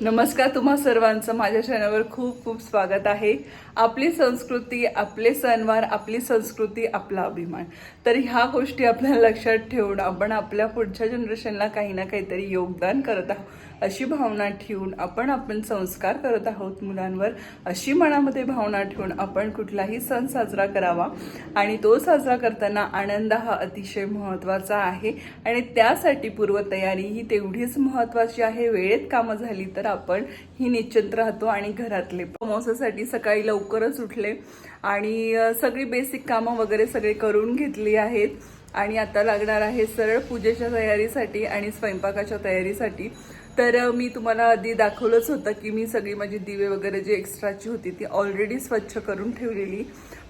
नमस्कार तुम्हा सर्वांचं. माझ्या चॅनलवर खूप खूप स्वागत आहे. आपली संस्कृती आपले सणवार आपली संस्कृती आपला अभिमान. तर ह्या गोष्टी आपल्याला लक्षात ठेवून आपण आपल्या पुढच्या जनरेशनला काही ना काहीतरी योगदान करत आहोत. अशी भावना ठेवून आपण आपण संस्कार करत आहोत मुलांवर अशी मनामध्ये भावना ठेवून आपण कुठलाही सण साजरा करावा. आणि तो साजरा करताना आनंद हा अतिशय महत्त्वाचा आहे. आणि त्यासाठी पूर्वतयारी ही तेवढीच महत्त्वाची आहे. वेळेत कामं झाली तर आपण ही निश्चिंत राहतो आणि घरातले अमावस्यासाठी सकाळी लवकरच उठले आणि सगळी बेसिक कामं वगैरे सगळे करून घेतली आहेत. आणि आता लागणार आहे सरळ पूजेच्या तयारीसाठी आणि स्वयंपाकाच्या तयारीसाठी. तर मी तुम्हाला आधी दाखवलंच होतं की मी सगळी माझी दिवे वगैरे जी एक्स्ट्राची होती ती ऑलरेडी स्वच्छ करून ठेवलेली.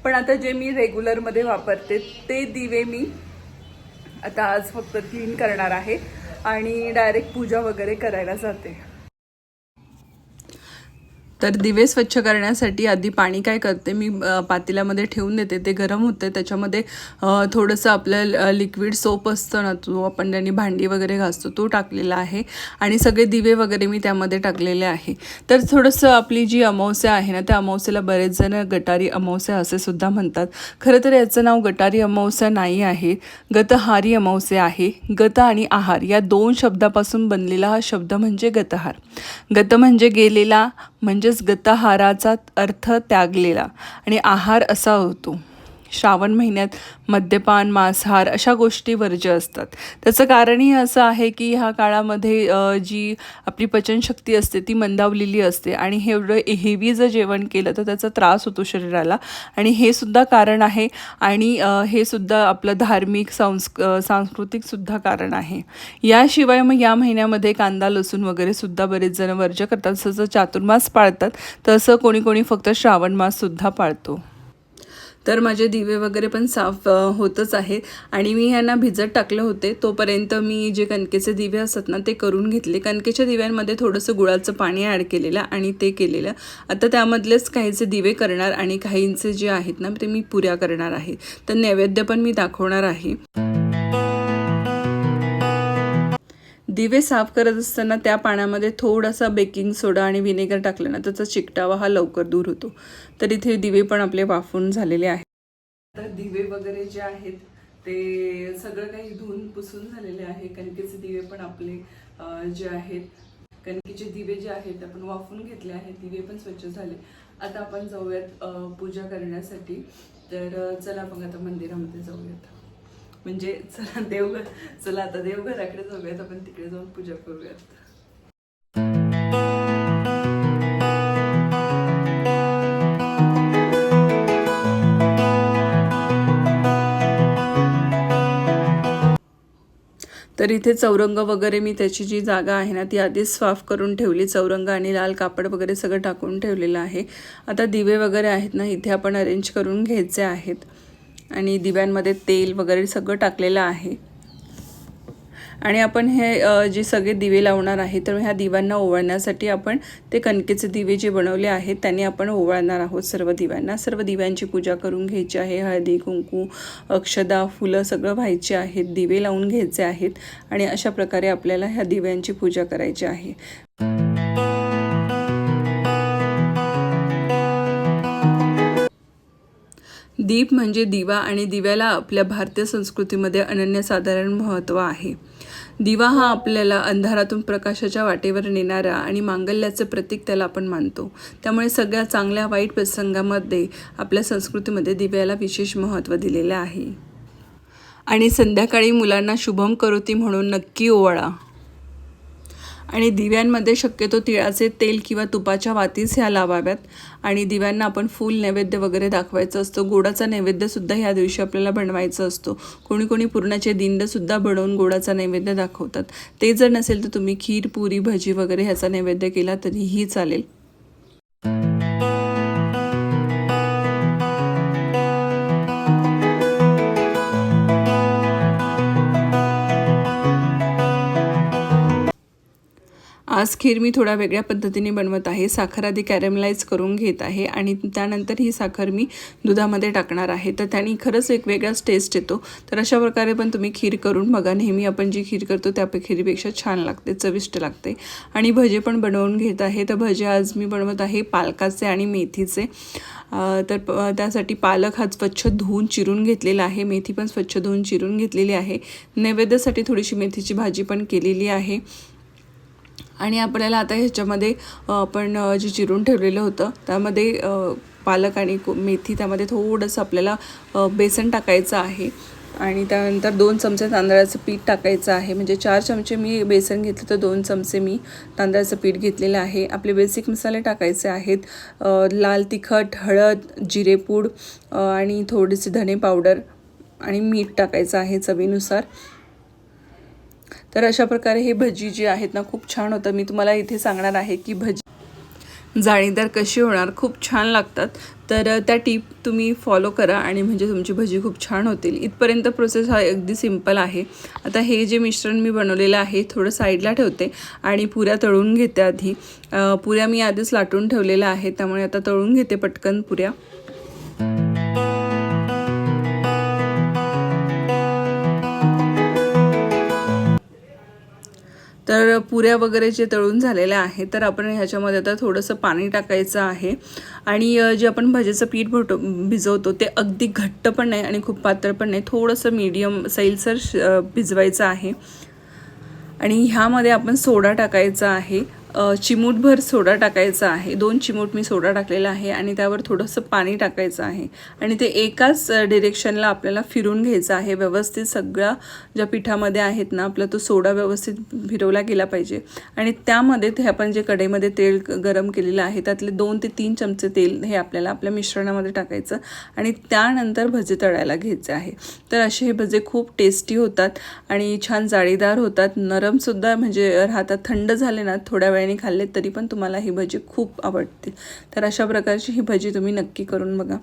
पण आता जे मी रेग्युलरमध्ये वापरते ते दिवे मी आता आज फक्त क्लीन करणार आहे आणि डायरेक्ट पूजा वगैरे करायला जाते. तर दिवे स्वच्छ करण्यासाठी आधी पाणी काय करते? मी पातेल्यामध्ये ठेवून देते. ते गरम होते. त्याच्यामध्ये थोडंसं आपलं लिक्विड सोप असतं ना तो आपण ज्यांनी भांडी वगैरे घासतो तो टाकलेला आहे. आणि सगळे दिवे वगैरे मी त्यामध्ये टाकलेले आहे. तर थोडंसं आपली जी अमावस्या आहे ना त्या अमावस्याला बरेच जण गटारी अमावस्या असे सुद्धा म्हणतात. खरं तर याचं नाव गटारी अमावस्या नाही आहे. गतहारी अमावस्या आहे. गत आणि आहार या दोन शब्दापासून बनलेला हा शब्द म्हणजे गतहार. गत म्हणजे गेलेला म्हणजेच गतहाराचा अर्थ त्यागलेला आणि आहार असा होतो. श्रावण महिन्यात मद्यपान मांसाहार अशा गोष्टी वर्ज्य असतात. त्याचं कारणही असं आहे की ह्या काळामध्ये जी आपली पचनशक्ती असते ती मंदावलेली असते आणि हे एवढं हेवी जर जेवण केलं तर त्याचा त्रास होतो शरीराला आणि हे सुद्धा कारण आहे आणि हे सुद्धा आपलं धार्मिक संस्क सांस्कृतिकसुद्धा सांस्कृतिक सुद्धा कारण आहे. याशिवाय मग या महिन्यामध्ये कांदा लसूण वगैरे सुद्धा बरेच जण वर्ज्य करतात. जसं चातुर्मास पाळतात तसं कोणी कोणी फक्त श्रावण मास सुद्धा पाळतो. तर माझे दिवे वगैरे पण साफ होतच आहे. आणि मी ह्यांना भिजत टाकले होते. तोपर्यंत मी जे कणकेचे दिवे असतात ना ते करून घेतले. कणकेच्या दिव्यांमध्ये थोडंसं गुळाचं पाणी ॲड केलेलं आणि ते केलेलं. आता त्यामधलेच काहीचे दिवे करणार आणि काहींचे जे आहेत ना ते मी पुऱ्या करणार आहे. तर नैवेद्य पण मी दाखवणार आहे. दिवे साफ करत असताना त्या पाण्यामध्ये थोडासा बेकिंग सोडा आणि विनेगर टाकलं ना त्याचा चिकटावा हा लवकर दूर होतो. तर इथे दिवे पण आपले वाफून झालेले आहेत. तर दिवे वगैरे जे आहेत ते सगळं काही धुवून पुसून झालेले आहे. कणकेचे दिवे पण आपले जे आहेत कणकेचे दिवे जे आहेत आपण वाफून घेतले आहेत दिवे पण स्वच्छ झाले. आता आपण जाऊयात पूजा करण्यासाठी. तर चला मग आता मंदिरामध्ये जाऊयात. म्हणजे चला देवघर चला आता देवघराकडे जाऊयात आपण तिकडे जाऊन पूजा करूयात. तर इथे चौरंग वगैरे मी त्याची जी जागा आहे ना ती आधीच साफ करून ठेवली. चौरंग आणि लाल कापड वगैरे सगळं टाकून ठेवलेलं आहे. आता दिवे वगैरे आहेत ना इथे आपण अरेंज करून घ्यायचे आहेत. आणि दिव्यांमध्ये तेल वगैरे सगळं टाकलेलं आहे. आणि आपण हे जे सगळे दिवे लावणार आहे तर ह्या दिव्यांना ओवाळण्यासाठी आपण ते कणकेचे दिवे जे बनवले आहेत त्यांनी आपण ओवाळणार आहोत सर्व दिव्यांना. सर्व दिव्यांची पूजा करून घ्यायची आहे. हळदी कुंकू अक्षदा फुलं सगळं व्हायचे आहेत दिवे लावून घ्यायचे आहेत. आणि अशा प्रकारे आपल्याला ह्या दिव्यांची पूजा करायची आहे. दीप म्हणजे दिवा आणि दिव्याला आपल्या भारतीय संस्कृतीमध्ये अनन्यसाधारण महत्त्व आहे. दिवा हा आपल्याला अंधारातून प्रकाशाच्या वाटेवर नेणारा आणि मांगल्याचं प्रतीक त्याला आपण मानतो. त्यामुळे सगळ्या चांगल्या वाईट प्रसंगामध्ये आपल्या संस्कृतीमध्ये दिव्याला विशेष महत्त्व दिलेलं आहे. आणि संध्याकाळी मुलांना शुभम करोती म्हणून नक्की ओवाळा. आणि दिव्यांमध्ये शक्यतो तिळाचे तेल किंवा तुपाच्या वातीच ह्या लावाव्यात. आणि दिव्यांना आपण फूल नैवेद्य वगैरे दाखवायचं असतं. गोडाचा नैवेद्यसुद्धा ह्या दिवशी आपल्याला बनवायचं असतो. कोणी कोणी पुरणाचे दिंडसुद्धा बनवून गोडाचा नैवेद्य दाखवतात. ते जर नसेल तर तुम्ही खीर पुरी भजी वगैरे ह्याचा नैवेद्य केला तरीही चालेल. आज खीर मी थोड्या वेगळ्या पद्धतीने बनवत आहे. साखर आधी कॅरेमलाइज करून घेत आहे आणि त्यानंतर ही साखर मी दुधामध्ये टाकणार आहे. तर त्याने खरंच एक वेगळाच टेस्ट येतो. तर अशा प्रकारे पण तुम्ही खीर करून बघा. नेहमी आपण जी खीर करतो त्या खीरपेक्षा छान लागते चविष्ट लागते. आणि भजे पण बनवून घेत आहे. तर भजे आज मी बनवत आहे पालकाचे आणि मेथीचे. तर प- त्यासाठी पालक हा स्वच्छ धुवून चिरून घेतलेला आहे. मेथी पण स्वच्छ धुवून चिरून घेतलेली आहे. नैवेद्यासाठी थोडीशी मेथीची भाजी पण केलेली आहे. आणि आपल्याला आता ह्याच्यामध्ये आपण जे चिरून ठेवलेलं होतं त्यामध्ये पालक आणि मेथी त्यामध्ये थोडंसं आपल्याला बेसन टाकायचं आहे. आणि त्यानंतर दोन चमचे तांदळाचं पीठ टाकायचं आहे. म्हणजे चार चमचे मी बेसन घेतलं तर दोन चमचे मी तांदळाचं पीठ घेतलेलं आहे. आपले बेसिक मसाले टाकायचे आहेत. लाल तिखट हळद जिरेपूड आणि थोडीशी धने पावडर आणि मीठ टाकायचं आहे चवीनुसार. तर अशा प्रकारे हे भजी जी आहेत ना खूप छान होतं. मी तुम्हाला इथे सांगणार आहे की भजी जाळीदार कशी होणार खूप छान लागतात. तर त्या टीप तुम्ही फॉलो करा आणि म्हणजे तुमची भजी खूप छान होतील. इथपर्यंत प्रोसेस हा अगदी सिंपल आहे. आता हे जे मिश्रण मी बनवलेलं आहे थोडं साईडला ठेवते आणि पुऱ्या तळून घेते आधी. पुऱ्या मी आधीच लाटून ठेवलेल्या आहेत त्यामुळे आता तळून घेते पटकन पुऱ्या. तर पुऱ्या वगैरे जे तळून झालेल्या आहेत तर आपण ह्याच्यामध्ये आता थोडंसं पाणी टाकायचं आहे. आणि जे आपण भजेचं पीठ भटो भिजवतो ते अगदी घट्ट पण नाही आणि खूप पातळ पण नाही. थोडंसं मीडियम सैलसर श- भिजवायचं आहे. आणि ह्यामध्ये आपण सोडा टाकायचा आहे. चिमूटभर सोडा टाकायचा आहे. दोन चिमूट मी सोडा टाकलेला आहे आणि त्यावर थोडंसं पाणी टाकायचं आहे. आणि ते एकाच डिरेक्शनला आपल्याला फिरून घ्यायचं आहे. व्यवस्थित सगळ्या ज्या पिठामध्ये आहेत ना आपला तो सोडा व्यवस्थित फिरवला गेला पाहिजे. आणि त्यामध्ये ते आपण जे कढईमध्ये तेल गरम केलेलं आहे त्यातले दोन ते तीन चमचे तेल हे आपल्याला आपल्या मिश्रणामध्ये टाकायचं आणि त्यानंतर भजे तळायला घ्यायचे आहे. तर असे हे भजे खूप टेस्टी होतात आणि छान जाळीदार होतात. नरमसुद्धा म्हणजे राहतात. थंड झाले ना थोड्या वेळ वेळाने खाल्ले तरी पण तुम्हाला ही भजी खूप आवडतील तर अशा प्रकारची ही भजी तुम्ही नक्की करून बघा.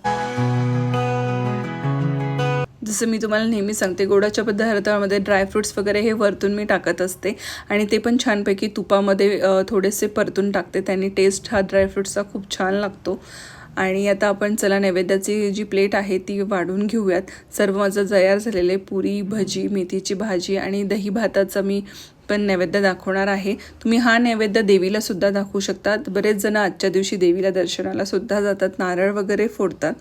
जसं मी तुम्हाला नेहमी सांगते गोडाच्या पदार्थामध्ये ड्रायफ्रुट्स वगैरे हे वरतून मी टाकत असते आणि ते पण छानपैकी तुपामध्ये थोडेसे परतून टाकते. त्यांनी टेस्ट हा ड्रायफ्रुट्सचा खूप छान लागतो. आणि आता आपण चला नैवेद्याची जी प्लेट आहे ती वाढून घेऊयात. सर्व माझं तयार झालेले पुरी भजी मेथीची भाजी आणि दही भाताचं मी पण नैवेद्य दाखवणार आहे. तुम्ही हा नैवेद्य देवीला सुद्धा दाखवू शकता. बरेच जण आजच्या दिवशी देवीला दर्शनाला सुद्धा जातात. नारळ वगैरे फोडतात.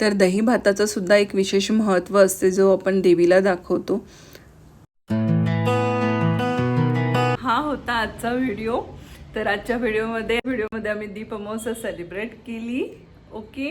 तर दही भाताचं सुद्धा एक विशेष महत्त्व असते जो आपण देवीला दाखवतो. हा होता आजचा व्हिडिओ. तर आजच्या व्हिडिओमध्ये व्हिडिओमध्ये आम्ही दीपमोस सेलिब्रेट केली. ओके?